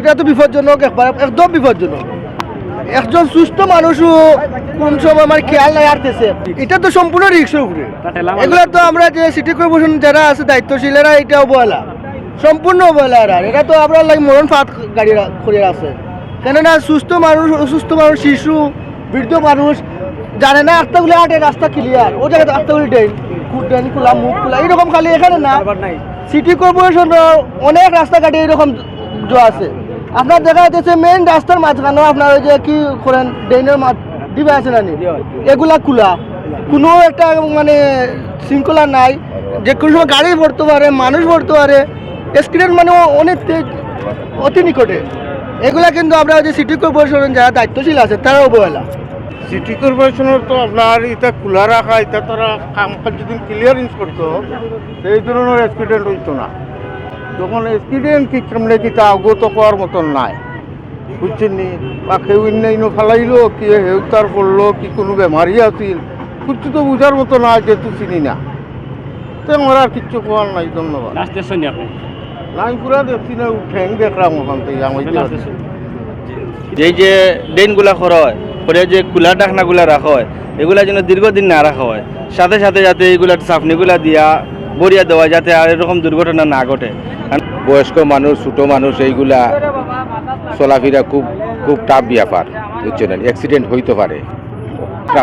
এটা তো বিপজ্জনক একবার একদম বিপজ্জনক। একজন সুস্থ মানুষও কোন সময় আমার খেয়াল নাই আরতেছে এটা তো সম্পূর্ণ রিক্সের উপরে। এগুলো তো আমরা যে সিটি কর্পোরেশন যারা আছে দায়িত্বশীলেরা এটা অবহেলা। সম্পূর্ণ অবহেলা এরা। এটা তো আমরা লাগে মরণ ফাঁদ গাড়ি করে আছে কেননা সুস্থ মানুষ অসুস্থ মানুষ শিশু বৃদ্ধ মানুষ জানে না আটটাগুলো আটে রাস্তা ক্লিয়ার ও জায়গায় আটটাগুলি ড্রেন ড্রেন খোলা মুখ খোলা। এরকম খালি এখানে না। সিটি কর্পোরেশন অনেক রাস্তাঘাটে এরকম জ আছে। আপনার দেখা যাচ্ছে মেইন রাস্তার মাঝখানেও আপনার ওই যে কি করেন ড্রেনের মাঠ দিবে আছে না এগুলা খোলা। কোনো একটা মানে শৃঙ্খলা নাই। যে কোনো সময় গাড়ি ভরতে পারে মানুষ ভরতে পারে অ্যাক্সিডেন্ট মানে অনেক তে- অতি নিকটে। এগুলা কিন্তু আমরা ওই যে সিটি কর্পোরেশন যারা দায়িত্বশীল আছে তারা অবহেলা। সিটি কর্পোরেশনের তো আপনার এটা খোলা রাখা এটা তারা কাম কাজ যদি ক্লিয়ারেন্স করতো এই ধরনের অ্যাক্সিডেন্ট হইতো না। যখন অ্যাক্সিডেন্ট কি কেমনে কি তা অগত করার মতন নাই। বুঝছেন নি? বা কেউ ইন্ন ফেলাইলো কি হেউ তার পড়ল কি কোনো বেমারি আছিল কিছু তো বুঝার মতো না যেহেতু চিনি না। তো আমার আর কিচ্ছু কোয়ার নাই ধন্যবাদ। নি পুরা দেখছি না ঠ্যাং দেখলাম ওখান থেকে আমি এই যে ড্রেনগুলা করা হয় করে যে খোলা ডাকনাগুলা রাখা হয় এগুলা যেন দীর্ঘদিন না রাখা হয় সাথে সাথে যাতে এইগুলা চাপনিগুলা দিয়া বরিয়া দেওয়া যাতে আর এরকম দুর্ঘটনা না ঘটে। বয়স্ক মানুষ, ছোটো মানুষ, এইগুলা চলাফেরা খুব খুব টাফ ব্যাপার, বুঝছেন অ্যাক্সিডেন্ট হইতে পারে।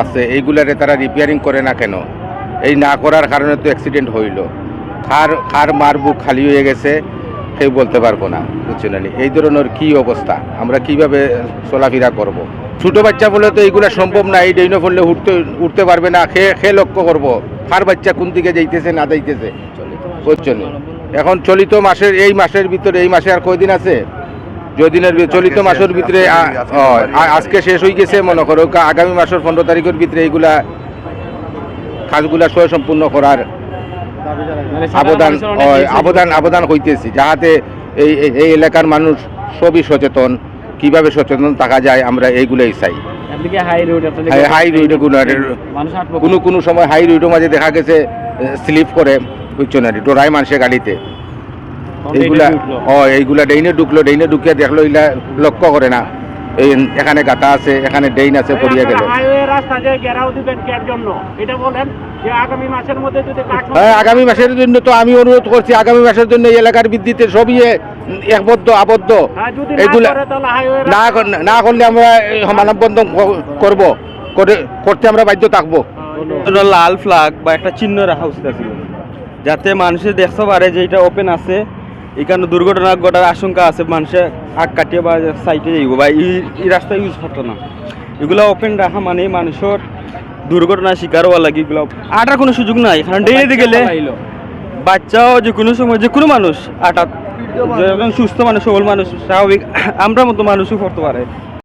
আছে, এইগুলারে তারা রিপেয়ারিং করে না কেন? এই না করার কারণে তো অ্যাক্সিডেন্ট হইল। খার খার মার বুক খালি হয়ে গেছে, কেউ বলতে পারব না, বুঝছেন এই ধরনের কি অবস্থা? আমরা কীভাবে চলাফেরা করব। ছোটো বাচ্চা বলে তো এইগুলা সম্ভব না, এই ডেইনো ফললে উঠতে উঠতে পারবে না খে খে লক্ষ্য করব? কার বাচ্চা কোন দিকে যাইতেছে না যাইতেছে? বুঝছেন এখন চলিত মাসের এই মাসের ভিতরে এই মাসে আর কয়দিন আছে? যদিনের চলিত মাসের ভিতরে আজকে শেষ হয়ে গেছে মনে করো আগামী মাসের পনেরো তারিখের ভিতরে এইগুলা কাজগুলা স্বয় সম্পূর্ণ করার আবেদন আবেদন আবেদন হইতেছি যাহাতে এই এই- এলাকার মানুষ সবই সচেতন কীভাবে সচেতন থাকা যায় আমরা এইগুলাই চাই। হাই রোড হাই- হাই রোডে কোনো কোনো কোনো সময় হাই রোডের মাঝে দেখা গেছে স্লিপ করে বুঝছ না ডোরাই মানুষের গাড়িতে। এইগুলা ও এইগুলা ডেইনে ঢুকলো ডেইনে ঢুকিয়ে দেখল এইগুলা লক্ষ্য করে না। এই এখানে গাতা আছে এখানে ডেইন আছে পড়িয়া গেল। হাইওয়ে রাস্তা যে ঘেরাও দিবেন কের জন্য? এটা বলেন যে আগামী মাসের মধ্যে যদি কাজ হ্যাঁ আগামী মাসের জন্য তো আমি অনুরোধ করছি আগামী মাসের জন্য এই এলাকার বিদ্যুতে সবই একবদ্ধ আবদ্ধ। হ্যাঁ, না এগুলা করে তাহলে হাইওয়ে না না করলে আমরা মানববন্ধন করব। করতে আমরা বাধ্য থাকব। লাল ফ্ল্যাগ বা একটা চিহ্ন রাখা উচিত ছিল যাতে মানুষে দেখতে পারে যে এটা ওপেন আছে। এখানে দুর্ঘটনা ঘটার আশঙ্কা আছে মানুষে আগ কাটিয়ে বা সাইডে যাইব বা এই রাস্তা ইউজ করতো না। এগুলো ওপেন রাখা মানে মানুষের দুর্ঘটনার শিকার হওয়া লাগে এগুলো আটার কোনো সুযোগ নাই। এখানে ডেইলি গেলে বাচ্চাও যে কোনো সময় যে কোনো মানুষ আটা সুস্থ মানুষ সবল মানুষ স্বাভাবিক আমরা মতো মানুষও করতে পারে।